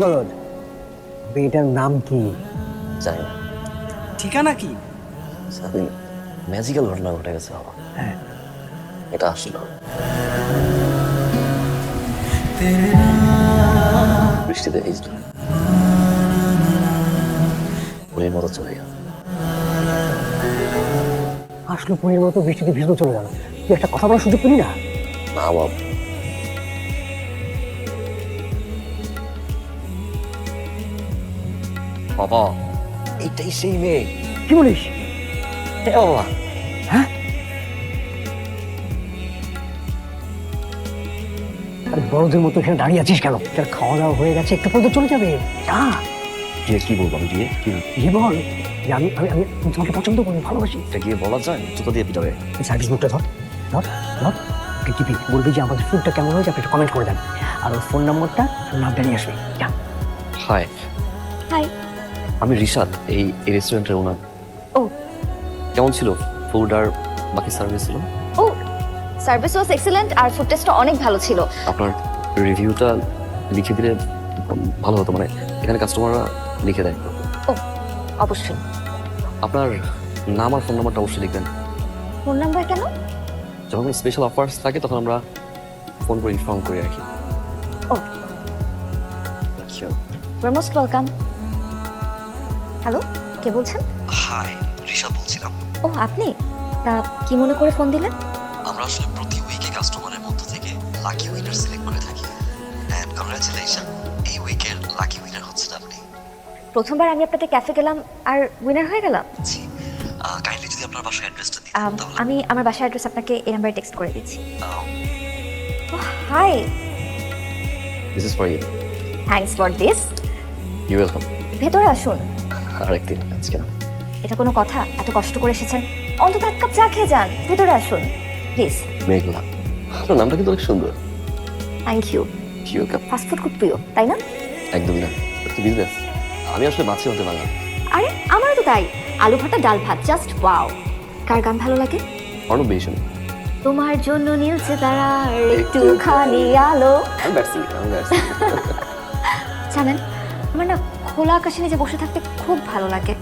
এই মেয়েটার নাম কি? জানি না। ঠিকানা কি? সারাদিন ম্যাজিক্যাল ঘটনা ঘটে গেছে বাবা। হ্যাঁ। এটা আসলো। বৃষ্টিতে ভিজল। পুরীর মতো চলে গেল। আসলো পুরীর মতো বৃষ্টিতে ভিজলো চলে গেল। তুই একটা কথা বলার সুযোগ পেলি না? না বাবা। বাবা। এইটাই সেই মেয়ে। কি বলিস? হ্যাঁ বাবা। হ্যাঁ? আরে বড়দের মতো এখানে দাঁড়িয়ে আছিস কেন? তোর খাওয়া দাওয়া হয়ে গেছে একটু পর্যন্ত চলে যাবে। যা। গিয়ে কি বলব আমি গিয়ে কি গিয়ে বল। যে আমি আমি আমি তোমাকে পছন্দ করি ভালোবাসি। এটা গিয়ে বলা যায় জুতো দিয়ে পিটাবে। সার্ভিস বুকটা ধর। ধর ধর। টিপি বলবি যে আমাদের ফুডটা কেমন হয়েছে আপনি কমেন্ট করে দেন। আর ওর ফোন নম্বরটা ওর নামটা নিয়ে আসবে। যা। হাই হাই আমি রিশাদ এই এই রেস্টুরেন্টের ওনার ও। কেমন ছিল ফুড আর বাকি সার্ভিস ছিল ও সার্ভিস ওয়াজ এক্সিলেন্ট আর ফুড টেস্টটা অনেক ভালো ছিল। আপনার রিভিউটা লিখে দিলে ভালো হতো মানে এখানে কাস্টমাররা লিখে দেয়। ও অবশ্যই। আপনার নাম আর ফোন নাম্বারটা অবশ্যই লিখবেন। ফোন নাম্বার কেন? যখন স্পেশাল অফার্স থাকে তখন আমরা ফোন করে ইনফর্ম করি কি। ও। ইউর মোস্ট ওয়েলকাম হ্যালো কে বলছেন? হাই রিশাদ বলছিলাম। ও আপনি? তা কি মনে করে ফোন দিলেন? আমরা আসলে প্রতি উইকে কাস্টমারের মধ্য থেকে লাকি উইনার সিলেক্ট করে থাকি। এন্ড কংগ্রাচুলেশন এই উইকের লাকি উইনার হচ্ছেন আপনি। প্রথমবার আমি আপনাদের ক্যাফে গেলাম আর উইনার হয়ে গেলাম? জি কাইন্ডলি যদি আপনার বাসার অ্যাড্রেসটা আম, আমি আমার বাসার অ্যাড্রেস আপনাকে এই নাম্বারে টেক্সট করে দিচ্ছি। Hi this is for you thanks for this you welcome ভেতরে আসুন। আরেকদিন আজকে না। এটা কোনো কথা? এত কষ্ট করে এসেছেন? অন্তত এক কাপ চা খেয়ে যান ভেতরে আসুন। প্লিজ মেঘলা আপনার নামটা কিন্তু অনেক সুন্দর। থ্যাংক ইউ জিও কাপ ফাস্টফুড খুব প্রিয় তাই না? একদমই না একটু বিজনেস আমি আসলে মাছি হতে পারলাম। আরে আমারও তো তাই। আলু ভাতা ডাল ভাত জাস্ট ওয়াও কার গান ভালো লাগে? অর্ণব বেশন তোমার জন্য নীলছে তারা একটুখানি আলো। জানেন আমার না খোলা আকাশে নিচে বসে থাকতে খুব ভালো লাগে।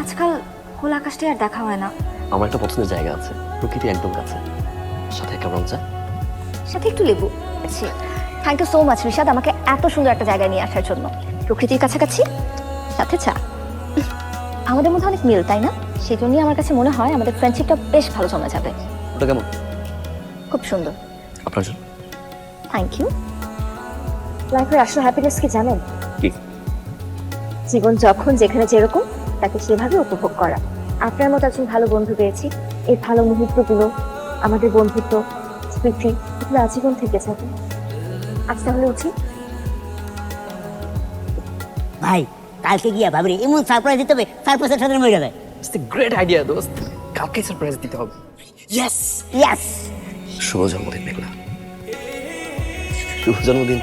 আজকাল খোলা আকাশটাই আর দেখা হয় না। আমার একটা পছন্দের জায়গা আছে প্রকৃতি একদম কাছে। সাথে কেমন চা। সাথে একটু লেবু। Thank you so much Rishad আমাকে এত সুন্দর একটা জায়গায় নিয়ে আসার জন্য। প্রকৃতির কাছাকাছি সাথে চা। আমাদের মধ্যে অনেক মিল তাই না? সেই জন্যই আমার কাছে মনে হয় আমাদের ফ্রেন্ডশিপটা বেশ ভালো জমে যাবে। ওটা কেমন? খুব সুন্দর। আপনার জন্য। থ্যাংক ইউ লাইফের আসল হ্যাপিনেস কি জানেন? জীবন যখন যেখানে যেরকম তাকে সেভাবে উপভোগ করা। আপনার মতো একজন ভালো বন্ধু পেয়েছি। এই ভালো মুহূর্তগুলো আমাদের বন্ধুত্ব স্মৃতি এগুলো আজীবন থেকে যাবে। আজ তাহলে উঠি। ভাই কালকে গিয়া ভাবরি এমন সারপ্রাইজ দিতে হবে সারপ্রাইজের সাথে মরে যাবে। ইটস গ্রেট আইডিয়া দোস্ত। কালকে সারপ্রাইজ দিতে হবে। ইয়েস ইয়াস শুভ জন্মদিন মেঘলা। শুভ জন্মদিন।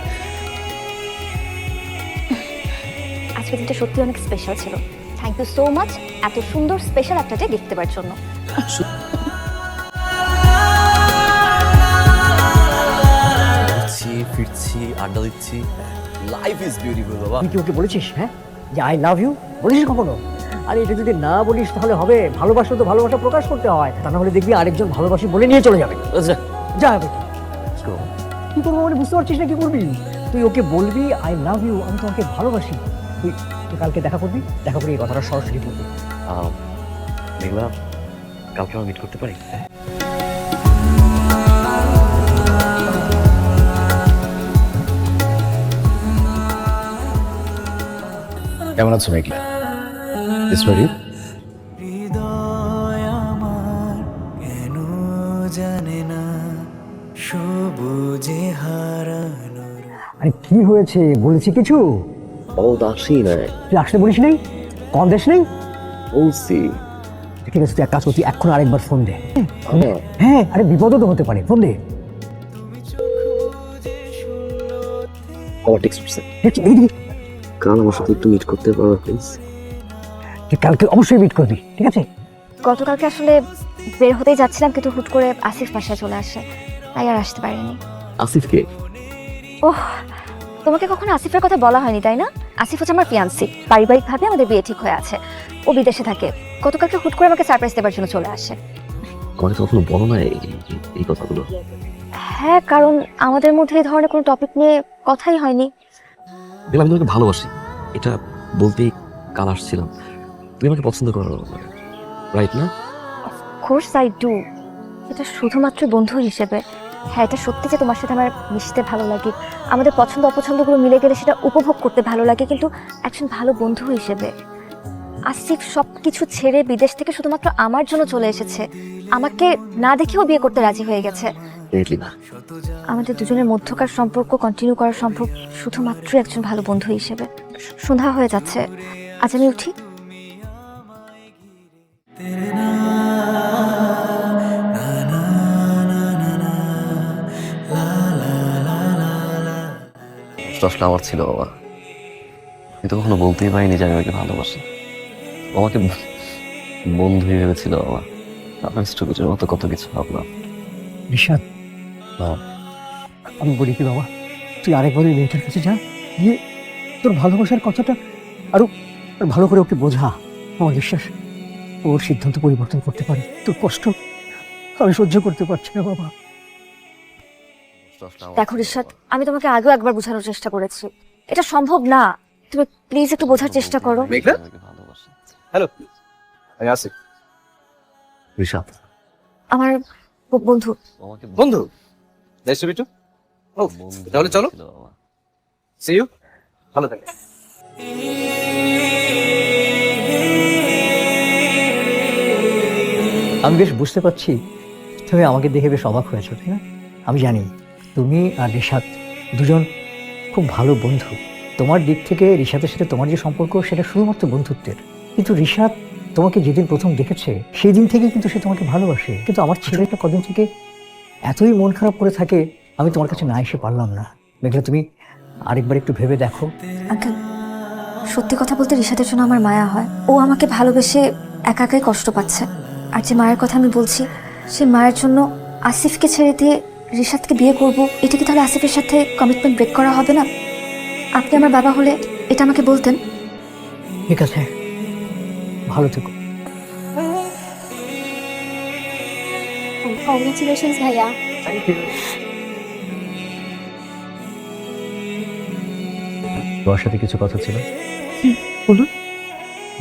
আজকে দিনটা সত্যি অনেক স্পেশাল ছিল। থ্যাংক ইউ সো মাচ এত সুন্দর স্পেশাল একটা ডে গিফট দেওয়ার জন্য ফিরছি আড্ডা দিচ্ছি। লাইফ ইজ বিউটিফুল বাবা। তুই কি ওকে বলেছিস হ্যাঁ? যে আই লাভ ইউ বলেছিস কখনো? আরে এটা যদি না বলিস তাহলে হবে। ভালোবাসা তো ভালোবাসা প্রকাশ করতে হয়। তা না হলে দেখবি আরেকজন ভালোবাসি বলে নিয়ে চলে যাবে। আচ্ছা। যা হবে। কি করব মানে বুঝতে পারছিস না কি করবি? তুই ওকে বলবি আই লাভ ইউ আমি তোমাকে ভালোবাসি। তুই তুই কালকে দেখা করবি? দেখা করে এই কথাটা সরাসরি বলবি। আহ, মেঘলা কালকে আমরা মিট করতে পারি? কেমন আছো মেঘলা? কেন জানে না সবুজে হারানোর আরে কি হয়েছে? বলেছি কিছু? ও দাসি নয় তুই আসলে বলিস নেই? কল দেশ নেই? বলছি ঠিক আছে তুই এক কাজ করছি এখন আরেকবার ফোন দে। হ্যাঁ। হ্যাঁ আরে বিপদও তো হতে পারে ফোন দে। টেক্সট করছে। কাল আমার সাথে একটু মিট করতে পারো প্লিজ কালকে অবশ্যই মিট করবি ঠিক আছে? গতকালকে আসলে বের হতেই যাচ্ছিলাম কিন্তু হুট করে আসিফ বাসায় চলে আসে। তাই আর আসতে পারিনি। আসিফকে ওহ তোমাকে কখনো আসিফের কথা বলা হয়নি তাই না? আসিফ হচ্ছে আমার ফিয়ান্সি পারিবারিকভাবে আমাদের বিয়ে ঠিক হয়ে আছে। ও বিদেশে থাকে। গতকালকে হুট করে আমাকে সারপ্রাইজ দেওয়ার জন্য চলে আসে। কখনো বলো না এই- কথাগুলো? হ্যাঁ কারণ আমাদের মধ্যে এই ধরনের কোনো টপিক নিয়ে কথাই হয়নি। দেখলাম আমি তোমাকে ভালোবাসি। এটা বলতেই কাল আসছিলাম। তুমি আমাকে পছন্দ করো রাইট না? কোর্স আই ডু এটা শুধুমাত্র বন্ধু হিসেবে। হ্যাঁ এটা সত্যি যে তোমার সাথে আমার মিশতে ভালো লাগে। আমাদের পছন্দ অপছন্দগুলো মিলে গেলে সেটা উপভোগ করতে ভালো লাগে কিন্তু একজন ভালো বন্ধু হিসেবে। আসিফ সব কিছু ছেড়ে বিদেশ থেকে শুধুমাত্র আমার জন্য চলে এসেছে। আমাকে না দেখেও বিয়ে করতে রাজি হয়ে গেছে। আমাদের দুজনের মধ্যকার সম্পর্ক কন্টিনিউ করা সম্ভব শুধুমাত্র একজন ভালো বন্ধু হিসেবে। সন্ধ্যা হয়ে যাচ্ছে। আজ আমি উঠি। দশটা আমার ছিল বাবা। আমি তো কখনো বলতেই পারিনি যে আমি ওকে ভালোবাসি। আমাকে বন্ধু ভেবেছিল বাবা। আপনার স্টুপিটের মতো কত কিছু ভাবলাম। বাবা আমি বলি কি বাবা তুই আরেকবার ওই মেয়েটার কাছে যা গিয়ে তোর ভালোবাসার কথাটা আরও ভালো করে ওকে বোঝা। আমার বিশ্বাস ওর সিদ্ধান্ত পরিবর্তন করতে পারে। তোর কষ্ট আমি সহ্য করতে পারছি না বাবা। দেখো রিশাদ আমি তোমাকে আগেও একবার বোঝানোর চেষ্টা করেছি। এটা সম্ভব না। তুমি প্লিজ একটু বোঝার চেষ্টা করো। হ্যালো আমি আসি ঋষাদ আমার বন্ধু। বন্ধু। নাইস টু ও তাহলে চলো। সি ইউ ভালো থাকে। আমি বেশ বুঝতে পারছি তুমি আমাকে দেখে বেশ অবাক হয়েছো তাই না? আমি জানি। তুমি আর রিশাদ দুজন খুব ভালো বন্ধু। তোমার দিক থেকে রিশাদের সাথে তোমার যে সম্পর্ক সেটা শুধুমাত্র বন্ধুত্বের। কিন্তু রিশাদ তোমাকে যেদিন প্রথম দেখেছে সেই দিন থেকে কিন্তু সে তোমাকে ভালোবাসে। কিন্তু আমার ছেলেটা কদিন থেকে এতই মন খারাপ করে থাকে আমি তোমার কাছে না এসে পারলাম না। মেঘলা তুমি আরেকবার একটু ভেবে দেখো। আঙ্কেল সত্যি কথা বলতে রিশাদের জন্য আমার মায়া হয়। ও আমাকে ভালোবেসে একা একাই কষ্ট পাচ্ছে। আর যে মায়ের কথা আমি বলছি সে মায়ের জন্য আসিফকে ছেড়ে দিয়ে রিশাদকে বিয়ে করব এটা কি তাহলে আসিফের সাথে কমিটমেন্ট ব্রেক করা হবে না? আপনি আমার বাবা হলে এটা আমাকে বলতেন। ঠিক আছে। ভালো থেকো। কংগ্রেচুলেশনস ভাইয়া। তোমার সাথে কিছু কথা ছিল? বলুন।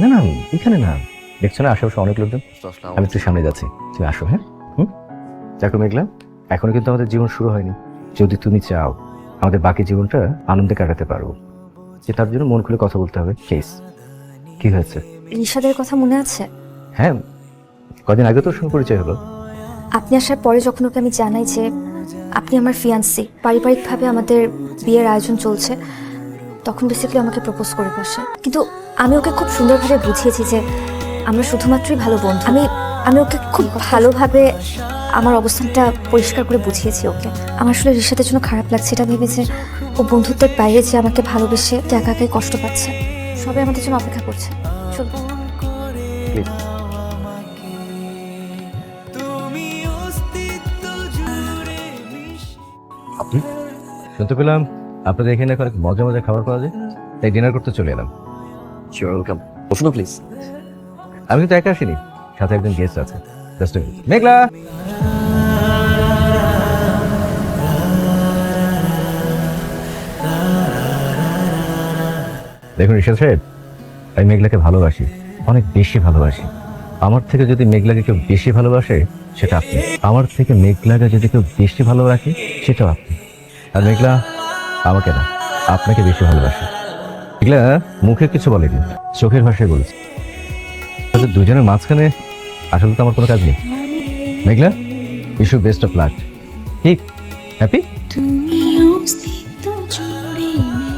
না না এখানে না। দেখছ না আশেপাশে অনেক লোকজন। আমি একটু সামনে যাচ্ছি। তুমি আসো হ্যাঁ? হুম? দেখো মেঘলা। এখনও কিন্তু আমাদের জীবন শুরু হয়নি। যদি তুমি চাও আমাদের বাকি জীবনটা আনন্দে কাটাতে পারো যে তার জন্য মন খুলে কথা বলতে হবে। কেস কি হয়েছে? রিশাদের কথা মনে আছে? হ্যাঁ। কদিন আগে তো সঙ্গে পরিচয় হলো। আপনি আসার পরে যখন ওকে আমি জানাই যে আপনি আমার ফিয়ান্সি পারিবারিকভাবে আমাদের বিয়ের আয়োজন চলছে তখন বেসিক্যালি আমাকে প্রপোজ করে বসে। কিন্তু আমি ওকে খুব সুন্দরভাবে বুঝিয়েছি যে আমরা শুধুমাত্রই ভালো বন্ধু। আমি আমি ওকে খুব ভালোভাবে আমার অবস্থানটা পরিষ্কার করে বুঝিয়েছি ওকে। আমার আসলে রিসাতের জন্য খারাপ লাগছে এটা ভেবে যে ও বন্ধুত্বের বাইরে যে আমাকে ভালোবেসে একা একাই কষ্ট পাচ্ছে। সবাই আমাদের জন্য অপেক্ষা করছে। চলুন। শুনতে পেলাম আপনাদের এখানে এখন মজা মজা খাবার পাওয়া যায় তাই ডিনার করতে চলে এলাম। শিওর ওয়েলকাম বসো প্লিজ আমি কিন্তু একা আসিনি সাথে একজন গেস্ট আছে। জাস্ট মেঘলা দেখুন ঋষাদ সাহেব আমি মেঘলাকে ভালোবাসি, অনেক বেশি ভালোবাসি। আমার থেকে যদি মেঘলাকে কেউ বেশি ভালোবাসে, সেটা আপনি। আমার থেকে মেঘলাকে যদি কেউ বেশি ভালোবাসে, সেটাও আপনি। আর মেঘলা, আমাকে না, আপনাকে বেশি ভালোবাসে। মেঘলা, মুখে কিছু বলেনি। চোখের ভাষায় বলেছে। দুজনের মাঝখানে আসলে তো আমার কোনো কাজ নেই। Meghla issue best of luck ঠিক হ্যাপি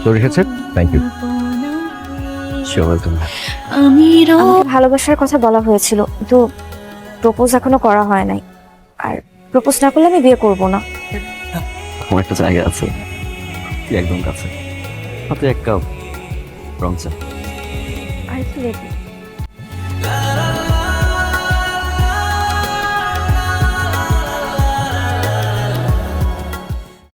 তোর এসেছে? থ্যাংক ইউ ভালোবাসার কথা বলা হয়েছিল কিন্তু প্রপোজ এখনও করা হয় নাই। আর প্রপোজ না করলে আমি বিয়ে করব না। আমার একটা জায়গা আছে। একদম কাছে। হাতে এক কাপ রং চা। আর একটু